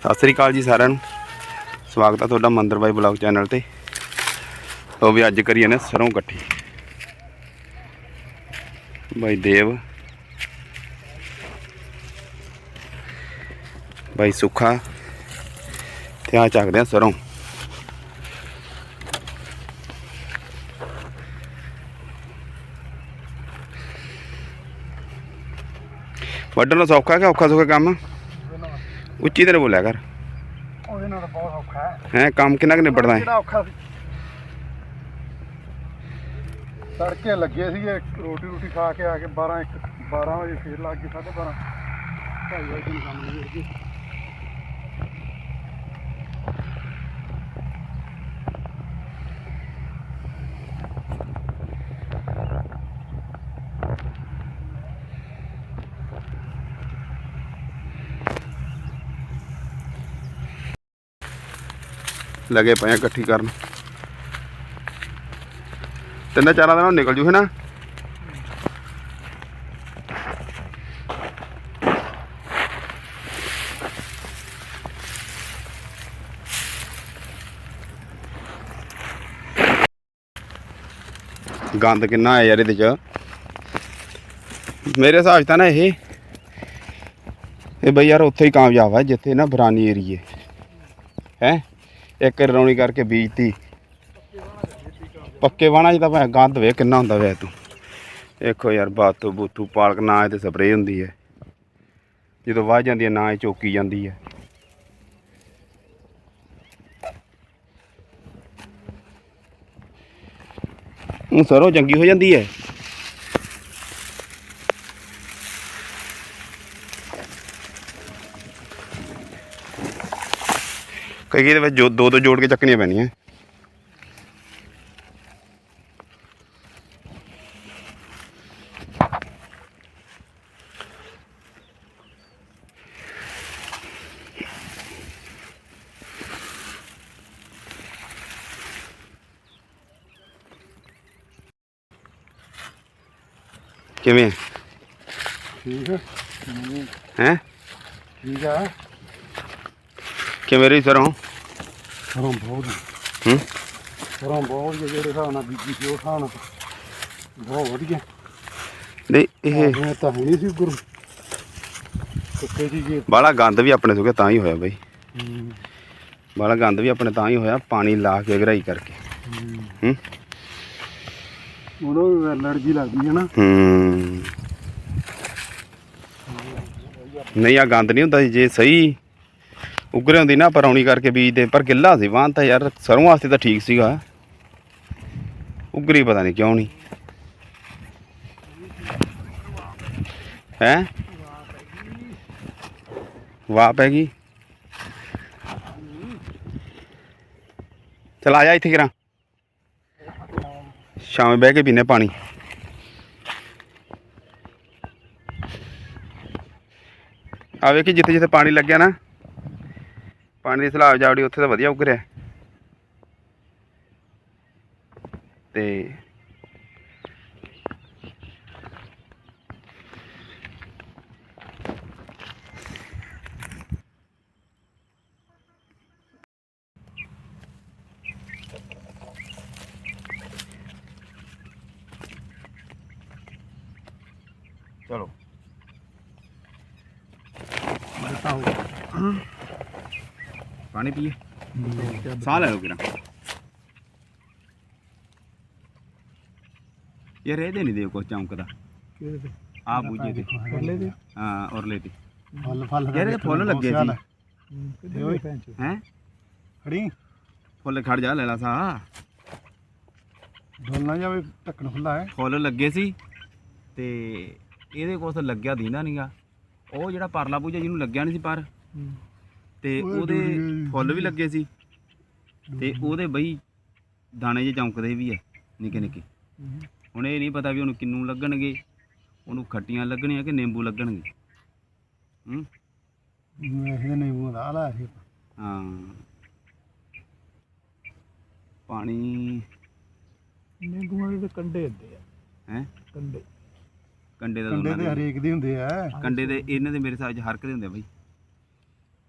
ਸਤਿ ਸ੍ਰੀ ਅਕਾਲ ਜੀ ਸਾਰਿਆਂ ਨੂੰ। ਸਵਾਗਤ ਆ ਤੁਹਾਡਾ ਮੰਦਰ ਬਾਈ ਬਲੌਗ ਚੈਨਲ ਤੇ। ਉਹ ਵੀ ਅੱਜ ਕਰੀ ਨੇ ਸਰੋਂ ਇਕੱਠੀ। ਬਾਈ ਦੇਵ। ਬਾਈ ਸੁੱਖਾ। ਤੇ ਆ ਚੱਕਦੇ ਆ ਸਰੋਂ। ਵੱਢਣ ਸੌਖਾ ਕਿ ਔਖਾ ਸੌਖਾ ਕੰਮ? ਉੱਚੀ ਤਰ੍ਹਾਂ ਬੋਲਿਆ ਕਰ। ਉਹਦੇ ਨਾਲ ਤਾਂ ਬਹੁਤ ਔਖਾ ਹੈ। ਹੈ ਕੰਮ ਕਿੰਨਾ ਕੁ ਨਿਬੜਦਾ ਹੈ? ਕਿਹੜਾ ਔਖਾ ਸੀ? ਤੜਕੇ ਲੱਗੇ ਸੀਗੇ ਰੋਟੀ ਰੋਟੀ ਖਾ ਕੇ ਆ ਕੇ 12 1 12 ਵਜੇ ਫੇਰ ਲੱਗ ਗਏ 12:30 ਢਾਈ ਵਜੇ ਨੂੰ ਕੰਮ ਨਿਬੜ ਗਏ ਲਗੇ ਪਏ ਆ ਇਕੱਠੀ ਕਰਨ। ਤਿੰਨ ਚਾਰਾਂ ਦਿਨਾਂ ਨੂੰ ਨਿਕਲ ਜੂ ਹੈ ਨਾ ਗੰਦ ਕਿੰਨਾ ਹੈ ਯਾਰ ਇਹਦੇ ਚ। ਮੇਰੇ ਹਿਸਾਬ 'ਚ ਤਾਂ ਨਾ ਇਹ ਇਹ ਬਈ ਯਾਰ ਉੱਥੇ ਹੀ ਕਾਮਯਾਬ ਹੈ ਜਿੱਥੇ ਨਾ ਬਰਾਨੀ ਏਰੀਏ। ਹੈ? ਇੱਕ ਰੌਣੀ ਕਰਕੇ ਬੀਜਤੀ। ਪੱਕੇ ਵਾਣਾ ਚ ਤਾਂ ਭਾਵੇਂ ਗੰਦ ਵੇ, ਕਿੰਨਾ ਹੁੰਦਾ ਵੇ ਤੂੰ ਦੇਖੋ ਯਾਰ, ਬਾਤੂ ਬੂਤੂ ਪਾਲਕ ਨਾ ਇਹ ਤੇ ਸਪਰੇਅ ਹੁੰਦੀ ਹੈ। ਜਦੋਂ ਵਾਹ ਜਾਂਦੀ ਹੈ, ਨਾ ਇਹ ਚੋਕੀ ਜਾਂਦੀ ਹੈ। ਉਹ ਸਰੋਂ ਚੰਗੀ ਹੋ ਜਾਂਦੀ ਹੈ। ਕਈ ਕਈ ਦੇ ਵਿੱਚ ਜੋ ਦੋ ਦੋ ਜੋੜ ਕੇ ਚੱਕਣੀਆਂ ਪੈਣੀਆਂ। ਕਿਵੇਂ? ਠੀਕ ਹੈ ਹੈ? ਠੀਕ ਆ। ਕਿਵੇਂ ਰਹੀ ਸਰੋਂ ਸਰੋਂ ਬਹੁਤ ਹੂੰ। ਸਰੋਂ ਬਹੁਤ ਜਿਹੜੇ ਹਿਸਾਬ ਨਾਲ ਬੀਜੀ ਸੀ ਉਹ ਨਾਲ ਬਹੁਤ ਵਧੀਆ। ਨਹੀਂ ਇਹ ਇਹ ਤਾਂ ਹੈ ਨਹੀਂ ਸੀ ਗੁਰੂ। ਕੁੱਤੇ ਜੀ ਜੀ। ਬਾਲਾ ਗੰਦ ਵੀ ਆਪਣੇ ਸੁਗੇ ਤਾਂ ਹੀ ਹੋਇਆ ਬਈ। ਬਾਲਾ ਗੰਦ ਵੀ ਆਪਣੇ ਤਾਂ ਹੀ ਹੋਇਆ ਪਾਣੀ ਲਾ ਕੇ ਗਰਾਈ ਕਰਕੇ। ਹੂੰ। ਉਹਨੂੰ ਐਲਰਜੀ ਲੱਗਦੀ ਹੈ ਨਾ। ਹੂੰ। ਨਹੀਂ ਆ ਗੰਦ ਨਹੀਂ ਹੁੰਦਾ ਜੇ ਸਹੀ ਉਗਰੇ ਹੁੰਦੀ ਨਾ ਪਰੌਣੀ ਕਰਕੇ ਬੀਜਦੇ ਪਰ ਗਿੱਲਾ ਸੀ ਵਾਂ ਤਾਂ ਯਾਰ ਸਰੋਂ ਵਾਸਤੇ ਤਾਂ ਠੀਕ ਸੀਗਾ। ਉਗਰੀ ਪਤਾ ਨਹੀਂ ਕਿਉਂ ਨਹੀਂ ਹੈ? ਵਾਹ ਪੈ ਗਈ। ਚਲ ਆ ਜਾ ਇੱਥੇ ਕਰਾਂ। ਸ਼ਾਮੇ ਬਹਿ ਕੇ ਪੀਨੇ ਪਾਣੀ। ਆ ਵੇਖੀ ਜਿੱਥੇ ਜਿੱਥੇ ਪਾਣੀ ਲੱਗਿਆ ਨਾ। ਪਾਣੀ ਦੀ ਸਲਾਬ ਜਾਵੜੀ ਉੱਥੇ ਤਾਂ ਵਧੀਆ ਉਗਰਿਆ ਤੇ ਚਲੋ ਪਾਣੀ ਪੀਏ। ਸਾਹ ਲੈ ਲਓ ਕਿਰਾ ਯਾਰ ਇਹਦੇ ਨਹੀਂ ਦੇ ਕੋ ਚਮਕਦਾ। ਆ ਬੂਝੇ ਤੇ। ਦੇ ਹਾਂ ਔਰਲੇ ਤੇ। ਫਲ ਫਲ ਯਾਰ ਇਹਦੇ ਫੁੱਲ ਲੱਗੇ ਸੀ ਹੈ। ਖੜੀ। ਫੁੱਲ ਖੜ ਜਾ ਲੈ ਲਾ ਸਾ ਨਾ ਜਾਵੇ ਢੱਕਣ ਖੁੱਲਾ ਹੈ। ਫੁੱਲ ਲੱਗੇ ਸੀ। ਤੇ ਇਹਦੇ ਕੋਲ ਲੱਗਿਆ ਦੀਂਦਾ ਨਹੀਂਗਾ ਉਹ ਜਿਹੜਾ ਪਰਲਾ ਬੂਝਾ ਜਿਹਨੂੰ ਲੱਗਿਆ ਨਹੀਂ ਸੀ ਪਰ। ਤੇ ਉਹ ਉਹਦੇ। ਫੁੱਲ ਵੀ ਲੱਗੇ ਸੀ। ਤੇ ਉਹਦੇ ਬਈ ਦਾਣੇ ਜੇ ਚਮਕਦੇ ਵੀ ਐ ਨਿੱਕੇ ਨਿੱਕੇ। ਹੁਣ ਇਹ ਨਹੀਂ ਪਤਾ ਵੀ ਉਹਨੂੰ ਕਿੰਨੂ ਲੱਗਣਗੇ ਉਹਨੂੰ ਖੱਟੀਆਂ ਲੱਗਣੀਆਂ ਕਿ ਨਿੰਬੂ ਲੱਗਣਗੇ। ਹੂੰ। ਇਹਦੇ ਨਿੰਬੂ ਦਾ ਆਲਾ ਸੀ ਹਾਂ। ਪਾਣੀ ਨਿੰਬੂਆਂ ਦੇ ਕੰਡੇ ਹੁੰਦੇ ਆ। ਹੈ? ਕੰਡੇ। ਕੰਡੇ ਦਾ ਕੰਡੇ ਦੇ। ਹਰੇਕ ਦੇ ਹੁੰਦੇ ਆ। ਕੰਡੇ ਦੇ ਇਹਨਾਂ ਦੇ ਮੇਰੇ 'ਚ ਹਰਕ ਦੇ ਹੁੰਦੇ ਆ ਬਈ।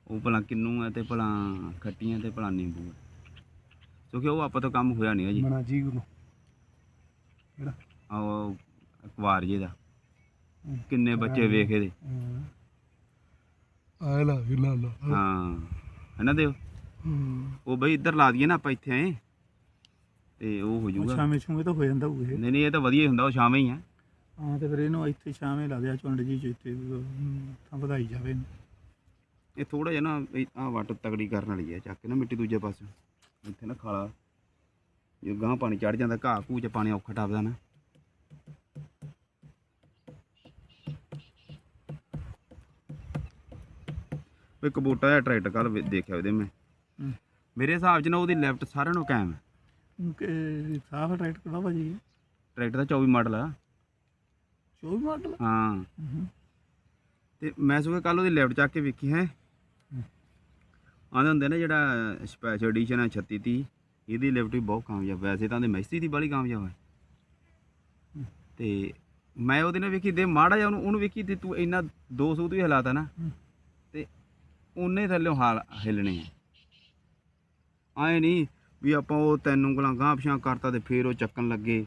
ਉਹ ਭਲਾ ਕਿੰਨੂ ਹੈ ਤੇ ਭਲਾ ਖੱਟੀਆਂ ਤੇ ਭਲਾ ਨਿੰਬੂ ਹੈ ਕਿਉਂਕਿ ਉਹ ਆਪਾਂ ਤੋਂ ਕੰਮ ਹੋਇਆ ਨਹੀਂ ਜੀ ਮਨਾ ਜੀ ਨੂੰ ਕਿਹੜਾ? ਆ ਉਹ ਅਖਬਾਰ ਜੇ ਦਾ। ਕਿੰਨੇ ਬੱਚੇ ਵੇਖੇ ਦੇ। ਆ ਲਾ ਲਾ ਲਾ। ਹਾਂ। ਇਹਨਾਂ ਦੇ ਹੂੰ। ਉਹ ਬਈ ਇੱਧਰ ਲਾ ਦਈਏ ਨਾ ਆਪਾਂ ਇੱਥੇ ਆਏ। ਤੇ ਉਹ ਹੋ ਜਾਊਗਾ। ਸ਼ਾਮੇ ਛੂਗੇ ਤਾਂ ਹੋ ਜਾਂਦਾ ਉਹ ਨਹੀਂ ਨਹੀਂ ਇਹ ਤਾਂ ਵਧੀਆ ਹੀ ਹੁੰਦਾ ਉਹ ਸ਼ਾਮੇ ਹੀ ਆ। ਹਾਂ ਤੇ ਫਿਰ ਇਹਨੂੰ ਇੱਥੇ ਸ਼ਾਮੇ ਲਾ ਦਿਆ ਚੁੰਡ ਜੀ ਚ ਇੱਥੇ ਅਮ, ਤਾਂ ਵਧਾਈ ਜਾਵੇ। ਇਹ ਥੋੜਾ ਜਿਹਾ ਨਾ ਆ ਵੱਟ ਤਗੜੀ ਕਰਨ ਵਾਲੀ ਹੈ ਚੱਕ ਕੇ ਨਾ ਮਿੱਟੀ ਦੂਜੇ ਪਾਸੇ। ਇੱਥੇ ਨਾ ਖਾਲਾ ਜੇ ਗਾਂ ਪਾਣੀ ਚੜ ਜਾਂਦਾ ਘਾਹ ਘੂਹ ਚ ਪਾਣੀ ਔਖਾ ਟੱਪਦਾ ਨਾ। ਵੀ ਕਬੂਟਾ ਜਿਹਾ ਟਰੈਕਟਰ ਕੱਲ ਦੇਖਿਆ ਉਹਦੇ ਮੈਂ। ਮੇਰੇ ਹਿਸਾਬ 'ਚ ਨਾ ਉਹਦੀ ਲੈਫਟ ਸਾਰਿਆਂ ਨੂੰ ਕਾਇਮ ਹੈ ਕਿ ਸਾਫ਼ ਟਰੈਕਟ ਕਿਹੜਾ ਭਾਜੀ। ਟਰੈਕਟਰ ਦਾ 24 ਮਾਡਲ ਆ। 24 ਮਾਡਲ? ਹਾਂ। ਤੇ ਮੈਂ ਸੋਚਿਆ ਕੱਲ ਉਹਦੀ ਲੈਫਟ ਚੱਕ ਕੇ ਵੇਖੀ ਹੂੰ। ਆਂਦੇ ਹੁੰਦੇ ਨੇ ਜਿਹੜਾ ਸਪੈਸ਼ਲ ਐਡੀਸ਼ਨ ਹੈ 36 30 ਇਹਦੀ ਲਿਫਟ ਵੀ ਬਹੁਤ ਕਾਮਯਾਬ ਵੈਸੇ ਤਾਂ ਉਹਦੇ ਮੈਸੀ ਦੀ ਬੜੀ ਕਾਮਯਾਬ ਹੈ। ਤੇ ਮੈਂ ਉਹਦੇ ਨਾਲ ਵੇਖੀ ਦੇ ਮਾੜਾ ਜਿਹਾ ਉਹਨੂੰ ਉਹਨੂੰ ਵੇਖੀ ਤੇ ਤੂੰ ਇੰਨਾ 200 ਤੋਂ ਹੀ ਹਲਾਤਾ ਨਾ। ਤੇ ਉਹਨੇ ਥੱਲੇ ਹਾਲ ਹਿੱਲਣੇ ਆ ਆਏ ਨਹੀਂ ਵੀ ਆਪਾਂ ਉਹ ਤਿੰਨ ਉਂਗਲਾਂ ਗਾਂਹ ਪਿਛਾਂ ਕਰਤਾ ਤੇ ਫੇਰ ਉਹ ਚੱਕਣ ਲੱਗੇ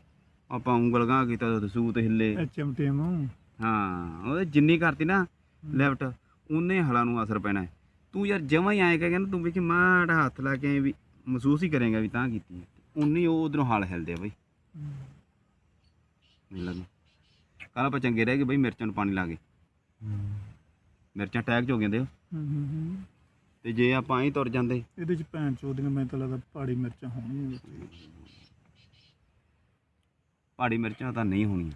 ਆਪਾਂ ਉਂਗਲ ਗਾਂਹ ਕੀਤਾ ਤੇ ਸੂਤ ਹਿੱਲੇ ਐਚਐਮਟੀਐਮ ਹਾਂ ਉਹ ਜਿੰਨੀ ਕਰਤੀ ਨਾ ਲੈਫਟ ਉਹਨੇ ਹਲਾਂ ਨੂੰ ਅਸਰ ਪੈਣਾ ਹੈ। ਤੂੰ ਯਾਰ ਜਮਾਂ ਹੀ ਆਏ ਕਹਿੰਦਾ ਨਾ ਤੂੰ ਵੇਖੀ ਮਾੜਾ ਹੱਥ ਲਾ ਕੇ ਵੀ ਮਹਿਸੂਸ ਹੀ ਕਰੇਗਾ ਵੀ ਤਾਂ ਕੀਤੀ ਹੈ। ਉਨੀ ਉਹ ਉਧਰੋਂ ਹਾਲ ਹਿਲਦੇ ਆ ਬਈ। ਮੈਨੂੰ ਲੱਗਾ ਕੱਲ ਆਪਾਂ ਚੰਗੇ ਰਹਿ ਗਏ ਬਈ ਮਿਰਚਾਂ ਨੂੰ ਪਾਣੀ ਲਾ ਕੇ। ਮਿਰਚਾਂ ਟੈਗ ਚ ਹੋ ਗਈਆਂ ਤੇ ਜੇ ਆਪਾਂ ਐਂ ਤੁਰ ਜਾਂਦੇ। ਇਹਦੇ ਚ ਭੈਣ ਚੋਦੀਆਂ ਮੈਨੂੰ ਤਾਂ ਲੱਗਦਾ ਪਹਾੜੀ ਮਿਰਚਾਂ ਹੋਣਗੀਆਂ ਵਿੱਚ। ਪਹਾੜੀ ਮਿਰਚਾਂ ਤਾਂ ਨਹੀਂ ਹੋਣੀਆਂ।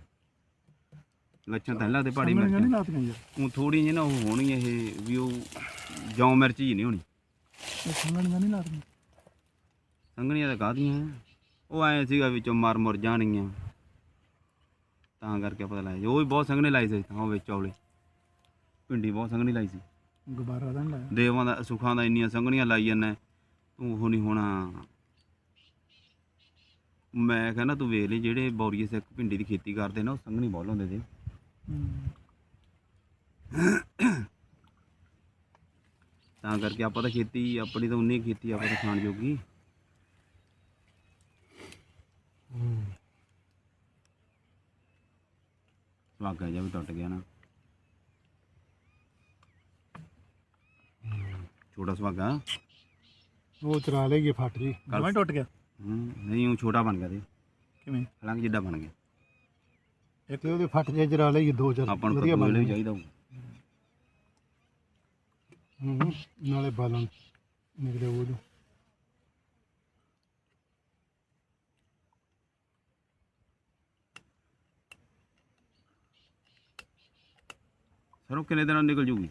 ਲੱਛਣ ਤਾਂ ਲੱਗਦੇ ਪਹਾੜੀ ਸਾਹਮਣੇ ਨਹੀਂ ਮਿਰਚਾਂ ਲਾਤੀਆਂ ਯਾਰ ਉਹ ਥੋੜੀ ਜਿਹੀ ਨਾ ਉਹ ਹੋਣਗੀਆਂ ਇਹ ਵੀ ਉਹ ਜੌਂ ਮਿਰਚ ਹੀ ਨਹੀਂ ਹੋਣੀ। ਇਹ ਸਾਹਮਣੇ ਨਹੀਂ ਲਾਤੀਆਂ ਸੰਘਣੀਆਂ ਤਾਂ ਕਾਹਦੀਆਂ ਉਹ ਐ ਸੀਗਾ ਵਿੱਚੋਂ ਮਰ ਮੁਰ ਜਾਣਗੀਆਂ। ਤਾਂ ਕਰਕੇ ਪਤਾ ਲਾਇਆ ਉਹ ਵੀ ਬਹੁਤ ਸੰਘਣੇ ਲਾਈ ਸੀ ਤਾਂ ਉਹ ਵਿੱਚ ਔਲੇ। ਭਿੰਡੀ ਬਹੁਤ ਸੰਘਣੀ ਲਾਈ ਸੀ। ਗੁਬਾਰਾ ਤਾਂ ਨੀ ਲਾਇਆ। ਦੇਵਾਂ ਦਾ ਸੁਖਾਂ ਦਾ ਇੰਨੀਆਂ ਸੰਘਣੀਆਂ ਲਾਈ ਜਾਂਦਾ। ਤੂੰ ਉਹ ਨਹੀਂ ਹੋਣਾ। ਮੈਂ ਕਹਿੰਦਾ ਤੂੰ ਵੇਖ ਲਈ ਜਿਹੜੇ ਬੌਰੀਏ ਸਿੱਖ ਭਿੰਡੀ ਦੀ ਖੇਤੀ ਕਰਦੇ ਨੇ ਉਹ ਸੰਘਣੀ ਬਹੁਤ ਲਾਉਂਦੇ ਤੇ ਹੂੰ। ਤਾਂ ਕਰਕੇ ਆਪਾਂ ਤਾਂ ਖੇਤੀ ਆਪਣੀ ਤਾਂ ਉਨੀ ਖੇਤੀ ਆਪਾਂ ਤਾਂ ਖਾਣ ਜੋਗੀ। ਸੁਹਾਗਾ ਜਿਹਾ ਵੀ ਟੁੱਟ ਗਿਆ ਨਾ। ਛੋਟਾ ਸੁਹਾਗਾ। ਉਹ ਚਰਾ ਲੇਗੀ ਫਟ ਜੀ। ਜਮਾਂ ਹੀ ਟੁੱਟ ਗਿਆ। ਹੂੰ, ਨਹੀਂ ਉਹ ਛੋਟਾ ਬਣ ਗਿਆ ਤੇ। ਕਿਵੇਂ? ਹਲਾਂਕਿ ਜਿੱਡਾ ਬਣ ਗਿਆ। ਇੱਕ ਉਹਦੇ ਫਟ ਜੇ ਚਰਾ ਲੇਗੀ ਦੋ ਚਾਰ। ਆਪਾਂ ਨੂੰ ਵਧੀਆ ਕੱਦੂ ਵੀ। ਚਾਹੀਦਾ ਹੋਊ। ਹੂੰ ਨਾਲੇ ਬਾਲਣ ਨਿਕਲੇ ਉਹ ਜੋ। ਸਰੋਂ ਕਿੰਨੇ ਦਿਨਾਂ ਨੂੰ ਨਿਕਲ ਜੂਗੀ?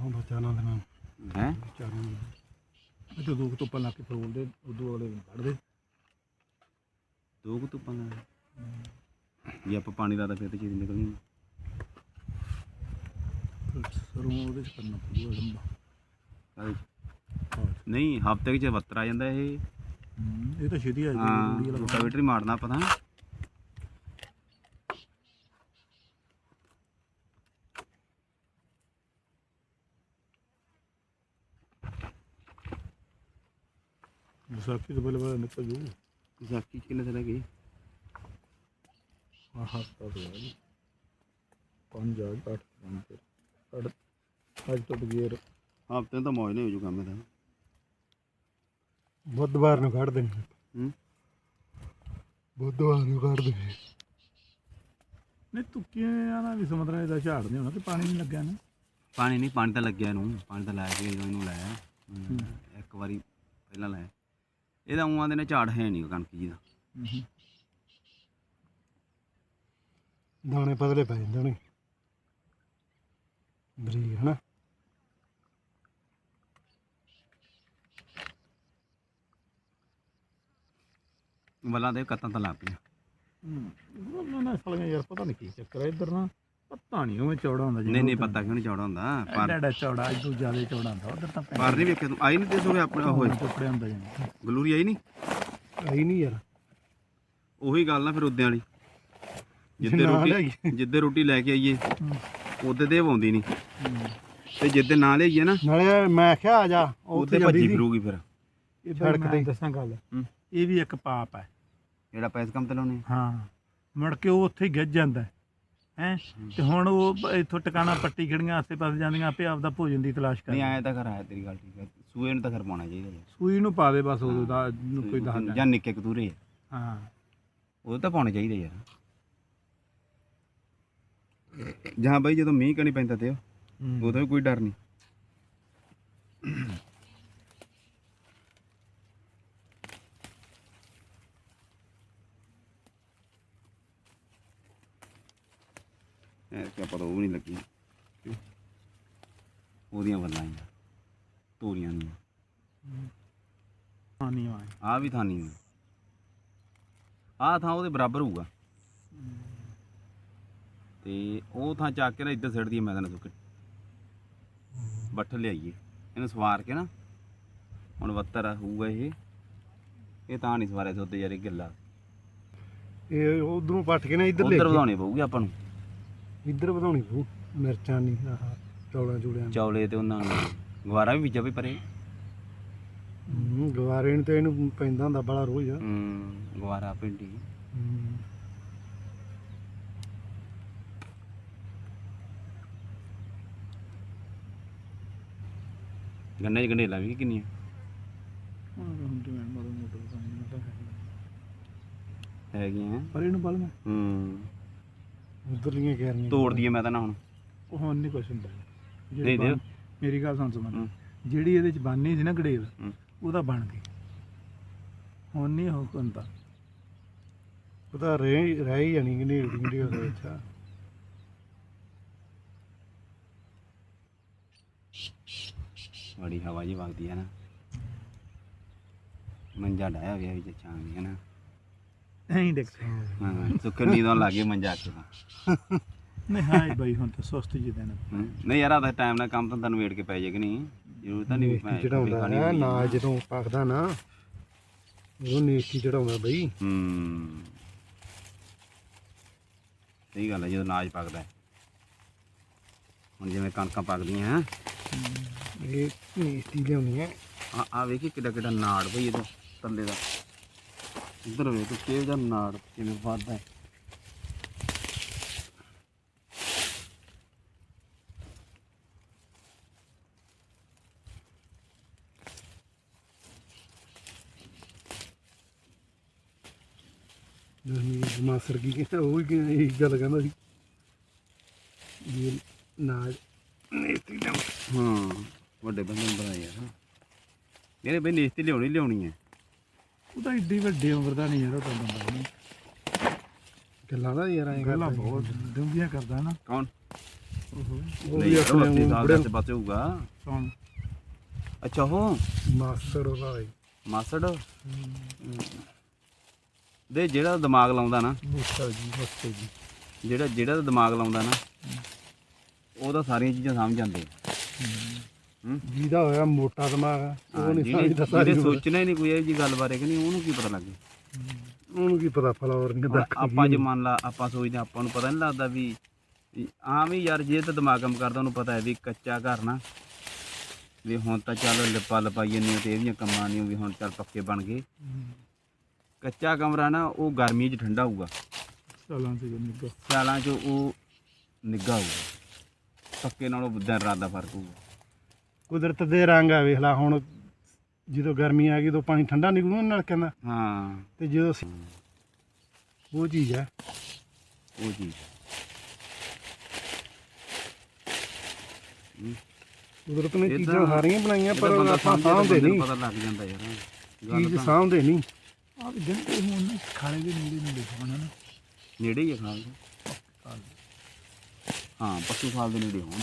ਉਹ ਬਚਾਣਾ ਦੇਣਾ ਹੈ? ਚਾਰਾਂ ਨੂੰ। ਇਹ ਤਾਂ ਦੋ ਕੁ ਧੁੱਪਾਂ ਲਾ ਕੇ ਫਰੋਲਦੇ ਉਦੋਂ ਵਾਲੇ ਕੱਢਦੇ। ਦੋ ਕੁ ਧੁੱਪਾਂ ਦਾ। ਜੇ ਆਪਾਂ ਪਾਣੀ ਲਾਦਾ ਫਿਰ ਤੇ ਚੀਜ਼ ਨਿਕਲਣੀ ਸਰੋਂ ਉਹਦੇ ਚ ਕਰਨਾ ਪਊਗਾ ਲੰਬਾ। ਕਾਹਦੇ 'ਚ? ਹਾਂ। ਨਹੀਂ ਹਫ਼ਤੇ ਚ ਬੱਤਰ ਆ ਜਾਂਦਾ ਇਹ। ਇਹ ਤਾਂ ਛੇਤੀ ਆ ਹਾਂ ਜਾਂਦੀ ਰੂੜੀ ਵਾਲਾ ਰੋਟਾਵੇਟਰ ਹੀ ਮਾਰਨਾ ਆਪਾਂ ਤਾਂ। ਵਿਸਾਖੀ ਤੋਂ ਪਹਿਲਾਂ ਪਹਿਲਾਂ ਨਿਕਲ ਜੂ ਹੈਗੇ ਆਹ ਹਫਤਾ ਤੋਂ ਬਾਅਦ ਪੰਜ ਆ ਅੱਠ ਪੰਜ ਅੱਠ ਅੱਜ ਤੋਂ ਬਗੈਰ ਹਫ਼ਤੇ ਤਾਂ ਮੌਜ ਨਹੀਂ ਹੋ ਜੂ ਕੰਮ ਇਹਦਾ ਬੁੱਧਵਾਰ ਨੂੰ ਕੱਢ ਦੇਣੀ ਹੂੰ ਬੁੱਧਵਾਰ ਨੂੰ ਕੱਢ ਦੇਣੀ ਨਹੀਂ ਤੁੱਕੀਆਂ ਨਾ ਵੀ ਸਮੁੰਦਰਾਂ ਦਾ ਝਾੜ ਨਹੀਂ ਹੋਣਾ ਤੇ ਪਾਣੀ ਨਹੀਂ ਲੱਗਿਆ ਨਾ ਪਾਣੀ ਨਹੀਂ ਪਾਣੀ ਤਾਂ ਲੱਗਿਆ ਇਹਨੂੰ ਪਾਣੀ ਤਾਂ ਲਾਇਆ ਸੀ ਜਦੋਂ ਇਹਨੂੰ ਲਾਇਆ ਇੱਕ ਵਾਰੀ ਪਹਿਲਾਂ ਲਾਇਆ ਇਹਦਾ ਉਹਾਂ ਦੇ ਨੇ ਝਾੜ ਹੈ ਨਹੀਂ ਕਣਕ ਜੀ ਦਾ। ਦਾਣੇ ਪਤਲੇ ਪੈ ਜਾਂਦੇ ਨੇ ਬਰੀਕ ਹਨਾ? ਵੱਲਾਂ ਦੇ ਕੱਤਾਂ ਤਾਂ ਲੱਗ ਪਈਆਂ। ਹੂੰ ਨਾ ਸਾਲੀਆਂ ਯਾਰ ਪਤਾ ਨਹੀਂ ਕੀ ਚੱਕਰ ਹੈ ਇੱਧਰ ਨਾ ਪਤਾ ਨਹੀਂ ਉਹ ਚੌੜਾ ਹੁੰਦਾ ਨਹੀਂ ਨਹੀਂ ਪਤਾ ਕਿਉਂ ਨਹੀਂ ਚੌੜਾ ਹੁੰਦਾ? ਪਰ ਐਡਾ ਚੌੜਾ ਇਦੋਂ ਜ਼ਿਆਦਾ ਚੌੜਾ ਹੁੰਦਾ ਉਧਰ ਤਾਂ ਪਰ ਨਹੀਂ ਵੇਖਿਆ ਤੂੰ ਆਈ ਨਹੀਂ ਤੇ ਸੋਵੇ ਆਪਣੇ ਉਹ ਟੁਕੜੇ ਹੁੰਦਾ ਜਾਂਦਾ ਗਲੂਰੀ ਆਈ ਨਹੀਂ ਆਈ ਨਹੀਂ ਯਾਰ। ਉਹੀ ਗੱਲ ਨਾ ਫਿਰ ਉਦਿਆਂ ਵਾਲੀ। ਜਿੱਦੇ ਰੋਟੀ। ਜਿੱਦੇ ਰੋਟੀ ਲੈ ਕੇ ਆਈਏ ਉਹਦੇ ਤੇ ਆਉਂਦੀ ਨਹੀਂ ਤੇ ਜਿੱਦੇ ਨਾ ਲਈਏ ਨਾ ਨਾਲੇ ਮੈਂ ਕਿਹਾ ਆ ਜਾ ਉਹਦੇ ਭੱਜੀ ਫਿਰੂਗੀ ਫਿਰ। ਇਹ ਸੜਕ ਤੇ। ਦੱਸਾਂ ਗੱਲ। ਇਹ ਵੀ ਇੱਕ ਪਾਪ ਹੈ। ਜਿਹੜਾ ਪੈਸੇ ਕੰਮ ਤੇ ਲਾਉਣੇ ਹਾਂ। ਮੁੜ ਕੇ ਉਹ ਉੱਥੇ ਹੀ ਗਿੱਜ ਜਾਂਦਾ। ਹੈ? ਤੇ ਹੁਣ ਉਹ ਬ- ਇੱਥੋਂ ਟਿਕਾਣਾ ਪੱਟੀ ਖੜੀਆਂ ਆਸੇ ਪਾਸੇ ਜਾਂਦੀਆਂ ਆਪੇ ਆਪਦਾ ਭੋਜਨ ਦੀ ਤਲਾਸ਼ ਨਹੀਂ ਆਇਆ ਤਾਂ ਘਰ ਆਇਆ ਤੇਰੀ ਗੱਲ ਠੀਕ ਹੈ ਸੂਏ ਨੂੰ ਤਾਂ ਘਰ ਪਾਉਣਾ ਚਾਹੀਦਾ। ਸੂਈ ਨੂੰ ਪਾ ਦੇ ਬਸ ਉਦੋਂ ਦਾ ਨੂੰ ਕੋਈ ਦੱਸਦਾ ਜਾਂ ਨਿੱਕੇ ਕਤੂਰੇ ਆ। ਹਾਂ। ਉਹ ਤਾਂ ਪਾਉਣੇ ਚਾਹੀਦੇ ਯਾਰ। ਜਾਂ ਬਾਈ ਜਦੋਂ ਮੀਂਹ ਕਣੀ ਪੈਂਦਾ ਤੇ ਹੂੰ। ਉਦੋਂ ਵੀ ਕੋਈ ਡਰ ਨਹੀਂ। ਐ ਕਿਆ ਪਤਾ ਉਹ ਵੀ ਨਹੀਂ ਲੱਗੀ। ਉਹਦੀਆਂ ਵੱਲਾਂ ਹੀ ਤੋਰੀਆਂ ਨਹੀਂ ਨਹੀਂ ਆਏ ਆ ਵੀ ਥਾਂ ਨਹੀਂ ਆ ਥਾਂ ਉਹਦੇ ਬਰਾਬਰ ਹੋਊਗਾ। ਤੇ ਉਹ ਥਾਂ ਚੱਕ ਕੇ ਨਾ ਇੱਧਰ ਸਿੱਟ ਦਈਏ ਮੈਂ ਤਾਂ ਸੁੱਕ। ਬੱਠ ਲਿਆਈਏ। ਇਹਨੂੰ ਸਵਾਰ ਕੇ ਨਾ ਹੁਣ ਵੱਤਰ ਆ ਹੋਊਗਾ ਇਹ। ਇਹ ਤਾਂ ਨਹੀਂ ਸਵਾਰਿਆ ਸੀ ਉੱਤੇ ਯਾਰ ਇਹ ਗਿੱਲਾ। ਇਹ ਉਧਰੋਂ ਪੱਟ ਕੇ ਨਾ ਇੱਧਰ ਲੈ ਉੱਧਰ ਕੇ। ਵਧਾਉਣੇ ਪਊਗੇ ਆਪਾਂ ਨੂੰ। ਇੱਧਰ ਵਧਾਉਣੀ ਪਊ ਮਿਰਚਾਂ ਨਹੀਂ ਆਹ ਚੌਲਾਂ ਚੂੜਿਆਂ ਨੂੰ। ਚੌਲੇ ਤੇ ਉਹਨਾਂ ਨੂੰ ਗਵਾਰਾ ਵੀ ਬੀਜਾ ਵੀ ਪਰੇ। ਹੂੰ, ਗਵਾਰੇ ਨੂੰ ਤੇ ਇਹਨੂੰ ਪੈਂਦਾ ਹੁੰਦਾ ਬੜਾ ਰੋਜ਼। ਹੂੰ ਗਵਾਰਾ ਭਿੰਡੀ। ਹੂੰ। ਗੰਨੇ ਚ ਗੰਢੇਲਾ ਵੀ ਕਿੰਨੀਆਂ? ਹੈਗੀਆਂ। ਪਰ ਇਹਨੂੰ ਬਲ ਮੈਂ। ਹੂੰ। ਉੱਧਰਲੀਆਂ ਕਹਿ ਤੋੜ ਦਈਏ ਮੈਂ ਤਾਂ ਨਾ ਹੁਣ ਉਹ ਹੁਣ ਨਹੀਂ ਕੁਛ ਹੁੰਦਾ ਜਿਹੜੀ ਨਹੀਂ ਦਿਓ। ਬਣ- ਮੇਰੀ ਗੱਲ ਸੁਣ ਹੂੰ। ਜਿਹੜੀ ਇਹਦੇ ਚ ਬਾਨੀ ਸੀ ਨਾ ਗੜੇਲ ਹੂੰ। ਉਹਦਾ ਬਣ ਗਈ ਹੁਣ ਨਹੀਂ ਉਹ ਹੁੰਦਾ ਰਹਿ ਰਹਿ ਹੀ ਜਾਣੀ ਕਿ ਨਹੀਂ ਜਿਹੜੀ ਉਹਦੇ ਵਿੱਚ ਆ। ਬੜੀ ਹਵਾ ਜੀ ਵਗਦੀ ਹੈ ਨਾ ਮੰਜਾ ਡਾਇਆ ਗਿਆ ਵਿੱਚ ਛਾਂ ਦੀ ਹੈ ਨਾ ਐਂ ਦੇਖ ਹਾਂ। ਸੁੱਕਰ ਨੀਂਦੋਂ ਲੱਗੇ ਮੰਜਾ ਕੇ। ਤਾਂ ਨਹੀਂ ਹਾਂ ਬਾਈ ਹੁਣ ਤਾਂ ਸੁਸਤ ਜੀ ਦੇਣਾ ਨਹੀਂ ਯਾਰ ਆਦਾ ਟਾਈਮ ਨਾਲ ਕੰਮ ਤਾਂ ਤੁਹਾਨੂੰ ਵੇਟ ਕੇ ਪੈ ਜਾਏ ਕਿ ਨਹੀਂ ਜ਼ਰੂਰ ਤਾਂ ਨਹੀਂ ਨੇਸਤੀ ਚੜਾਉਂਦਾ ਹੈ ਨਾ ਜਦੋਂ ਪੱਕਦਾ ਨਾ ਉਹ ਨੇਸਤੀ ਚੜਾਉਂਦਾ ਬਈ। ਹੂੰ। ਸਹੀ ਗੱਲ ਹੈ ਜਦੋਂ ਨਾਜ ਪੱਕਦਾ। ਹੁਣ ਜਿਵੇਂ ਕਣਕਾਂ ਪੱਕਦੀਆਂ ਹੈ। ਇਹ ਨੇਸਤੀ ਲਿਆਉਣੀ ਹੈ ਆ ਆ ਵੇਖੀ ਕਿੱਡਾ ਕਿੱਡਾ ਨਾੜ ਬਈ ਇਹਦਾ ਥੱਲੇ ਦਾ। ਇੱਧਰ ਵੇਖ ਤੂੰ ਕਿਹੋ ਜਿਹਾ ਨਾੜ ਕਿਵੇਂ ਵੱਧਦਾ ਹੈ। ਜਸਮੀਤ ਮਾਸਰ ਕੀ ਕਹਿੰਦਾ ਉਹ ਵੀ ਕਹਿੰਦਾ ਇਹੀ ਗੱਲ ਕਹਿੰਦਾ ਸੀ। ਇਹ ਨਾਜ ਨੇਸਤੀ ਲਿਆਉਣੀ। ਹਾਂ ਵੱਡੇ ਬੰਦੇ ਨੂੰ ਬਣਾ ਯਾਰ ਇਹਨੇ ਬਈ ਨੇਸਤੀ ਲਿਆਉਣੀ ਲਿਆਉਣੀ ਹੈ। ਉਹ ਤਾਂ ਏਡੀ ਵੱਡੀ ਉਮਰ ਦਾ ਨਹੀਂ ਯਾਰ ਉਹ ਤਾਂ ਬੰਦਾ ਨਹੀਂ। ਗੱਲਾਂ ਦਾ ਯਾਰ ਐਂ ਗੱਲਾਂ ਬਹੁਤ ਡੂੰਘੀਆਂ ਕਰਦਾ ਨਾ। ਕੌਣ? ਓਹੋ ਉਹ ਨਹੀਂ ਵੀ ਯਾਰ, ਉਹ ਆਪਣੇ 80 ਸਾਲ ਬੁੜੇ ਦਾ ਪਾਸੇ ਹੋਊਗਾ। ਕੌਣ? ਅੱਛਾ ਉਹ? ਮਾਸਰ ਉਹਦਾ ਹੈ ਮਾਸੜ? ਦੇ ਜਿਹੜਾ ਦਿਮਾਗ ਲਾਉਂਦਾ ਨਾ। ਮੁਸਤਲ ਜੀ ਮੁਸਤਲ ਜੀ। ਜਿਹੜਾ ਜਿਹੜਾ ਦਿਮਾਗ ਲਾਉਂਦਾ ਨਾ ਉਹਦਾ ਸਾਰੀਆਂ ਚੀਜ਼ਾਂ ਸਮਝ ਜਾਂਦੇ ਹੂੰ। ਜਿਹਦਾ ਹੋਇਆ ਮੋਟਾ ਦਿਮਾਗ ਆ, ਉਹ ਨਹੀਂ ਸਮਝਦਾ ਸਾਰੀ ਜਿਹਨੇ। ਸੋਚਣਾ ਹੀ ਨਹੀਂ ਕੋਈ ਇਹ ਜੀ ਗੱਲ ਬਾਰੇ ਕਿ ਨਹੀਂ ਉਹਨੂੰ ਕੀ ਪਤਾ ਲੱਗੇ? ਉਹਨੂੰ ਕੀ ਪਤਾ ਫਲਾਵਰ ਨਹੀਂ ਹੁਣ ਦੱਕ ਆਪਾਂ ਜੇ ਮੰਨ ਲਾ ਆਪਾਂ ਸੋਚਦੇ ਹਾਂ, ਆਪਾਂ ਨੂੰ ਪਤਾ ਨਹੀਂ ਲੱਗਦਾ ਵੀ ਵੀ ਆਮ ਹੀ ਯਾਰ ਜੇ ਤਾਂ ਦਿਮਾਗ ਕੰਮ ਕਰਦਾ ਉਹਨੂੰ ਪਤਾ ਹੈ ਵੀ ਕੱਚਾ ਘਰ ਨਾ। ਵੀ ਹੁਣ ਤਾਂ ਚੱਲ ਲਿਪਾ ਲਪਾਈਏ ਨਹੀਂ ਤੇ ਇਹ ਵੀ ਕੰਮਾਂ ਨਹੀਂ ਵੀ ਹੁਣ ਚੱਲ ਪੱਕੇ ਬਣ ਗਏ। ਕੱਚਾ ਕਮਰਾ ਨਾ ਉਹ ਗਰਮੀ 'ਚ ਠੰਡਾ ਹੋਊਗਾ। ਸਾਲਾਂ ਸੀ ਨਿੱਕਾ ਸਿਆਲਾਂ 'ਚ ਉਹ ਨਿੱਘਾ ਹੋਊਗਾ। ਪੱਕੇ ਨਾਲੋਂ ਦਿਨ ਰਾਤ ਦਾ ਫ਼ਰਕ ਹੋਊਗਾ। ਕੁਦਰਤ ਦੇ ਰੰਗ ਆ ਵੇਖ ਲਾ ਹੁਣ ਜਦੋਂ ਗਰਮੀ ਆ ਗਈ ਉਦੋਂ ਪਾਣੀ ਠੰਡਾ ਨਿਕਲੂ ਨਾ ਨਲਕਿਆਂ ਦਾ। ਹਾਂ। ਤੇ ਜਦੋਂ ਸ- ਉਹ ਚੀਜ਼ ਆ। ਉਹ ਚੀਜ਼ ਕੁਦਰਤ ਨੇ ਇਹ ਚੀਜ਼ਾਂ ਤਾਂ- ਸਾਰੀਆਂ ਬਣਾਈਆਂ ਪਰ ਆਪਾਂ ਸਾਂਭਦੇ ਨਹੀਂ। ਪਤਾ ਲੱਗ ਜਾਂਦਾ ਯਾਰ। ਗੱਲ ਚੀਜ਼ ਤਾਂ ਸਾਂਭਦੇ ਨਹੀਂ। ਆ ਵੀ ਜੰਤੇ ਹੁਣ ਨਾ ਖਾਲੇ ਦੇ ਨੇੜੇ ਨੇੜੇ ਹੋਣਾ ਨਾ। ਨੇੜੇ ਹੀ ਆ ਖਾਲ ਦੇ। ਹਾਂ ਪਸ਼ੂ ਖਾਲ ਦੇ ਨੇੜੇ ਹੋਣ।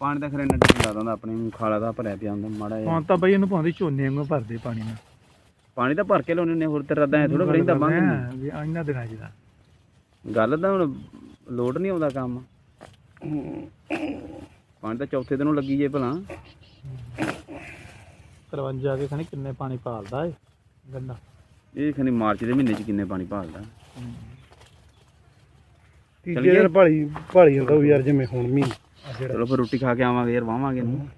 ਪਾਣੀ ਦਾ ਖਰੇ ਨੱਡੀ ਲਾ ਦਿੰਦਾ ਆਪਣੇ ਨੂੰ ਖਾਲਾ ਦਾ ਭਰਿਆ ਪਿਆ ਹੁੰਦਾ ਮਾੜਾ ਜਿਹਾ। ਹੁਣ ਤਾਂ ਬਈ ਇਹਨੂੰ ਪਾਉਂਦੇ ਝੋਨੇ ਵਾਂਗੂ ਭਰਦੇ ਪਾਣੀ ਨਾਲ। ਪਾਣੀ ਤਾਂ ਭਰ ਕੇ ਲਾਉਣੇ ਨੇ ਹੋਰ ਤੇ ਰੱਦਾਂ ਥੋੜਾ ਰਹਿੰਦਾ ਬੰਦ ਹੈਂ, ਵੀ ਆ ਇਹਨਾਂ ਦਿਨਾਂ 'ਚ ਦਾ ਗੱਲ ਤਾਂ ਹੁਣ ਲੋਡ ਨਹੀਂ ਆਉਂਦਾ ਕੰਮ। ਪਾਣੀ ਤਾਂ ਚੌਥੇ ਦਿਨੋਂ ਲੱਗੀ ਜੇ ਭਲਾ। 53 ਜਾ ਕੇ ਖਣੀ ਕਿੰਨੇ ਪਾਣੀ ਪਾਲਦਾ ਏ ਗੰਨਾ ਇਹ ਖਨੀ ਮਾਰਚ ਦੇ ਮਹੀਨੇ ਚ ਕਿੰਨੇ ਪਾਣੀ ਭਾਲਦਾ। ਤੀਜੇ ਦਿਨ ਭਾਲੀ ਭਾਲੀ ਜਾਂਦਾ ਉਹ ਯਾਰ ਜਿਵੇਂ ਹੁਣ ਮਹੀਨਾ। ਚਲੋ ਫਿਰ ਰੋਟੀ ਖਾ ਕੇ ਆਵਾਂਗੇ ਯਾਰ ਵਾਵਾਂਗੇ ਇਹਨੂੰ।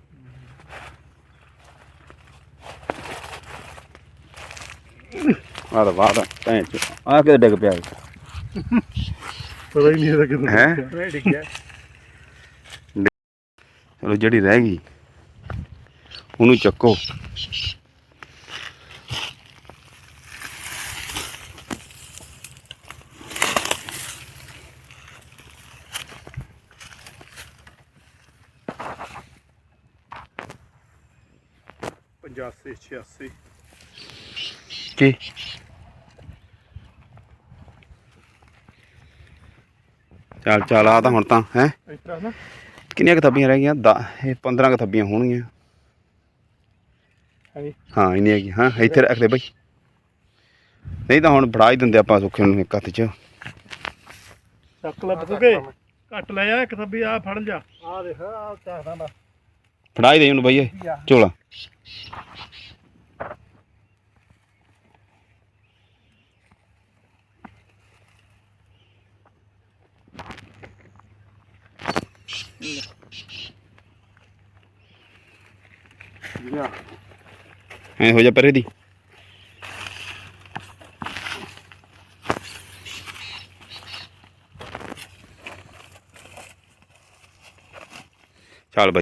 ਵਾਹ ਦਾ ਚ ਆ ਕਿਤੇ ਡਿੱਗ ਪਿਆ ਪਤਾ ਹੀ ਨਹੀਂ ਇਹਦਾ ਕਿਦੋਂ ਹੈਂ? ਡਿੱਗ ਗਿਆ। ਚਲੋ ਜਿਹੜੀ ਰਹਿ ਗਈ ਉਹਨੂੰ ਚੱਕੋ। ਪਚਾਸੀ 86 ਕੀ ਚੱਲ ਚੱਲ ਆ ਤਾਂ ਹੁਣ ਤਾਂ ਹੈ? ਇਸ ਤਰ੍ਹਾਂ ਨਾ? ਕਿੰਨੀਆਂ ਕਿਤਾਬੀਆਂ ਰਹਿ ਗਈਆਂ? ਦਾ ਇਹ 15 ਕਿਤਾਬੀਆਂ ਹੋਣਗੀਆਂ। ਹਾਂਜੀ ਹਾਂ ਇੰਨੀਆਂ ਹੈਗੀਆਂ ਹਾਂ ਇੱਥੇ ਰੱਖ ਦੇ ਬਈ। ਨਹੀਂ ਤਾਂ ਹੁਣ ਫੜਾ ਹੀ ਦਿੰਦੇ ਆਪਾਂ ਸੁੱਖੇ ਨੂੰ ਇੱਕ ਹੱਥ 'ਚ। ਚੱਕ ਲੈ ਬਸੂਗੇ ਕੱਟ ਲੈ ਆ ਇੱਕ ਥੱਬੀ ਆ ਫੜ ਜਾ ਆ ਦੇਖ ਆ ਚਾਹਦਾ ਦਾ। ਫੜਾਈ ਦੇ ਉਹਨੂੰ ਬਈਏ ਝੋਲਾ। ਐ ਹੋ ਜਾ ਪਰੇ ਦੀ। ਚੱਲ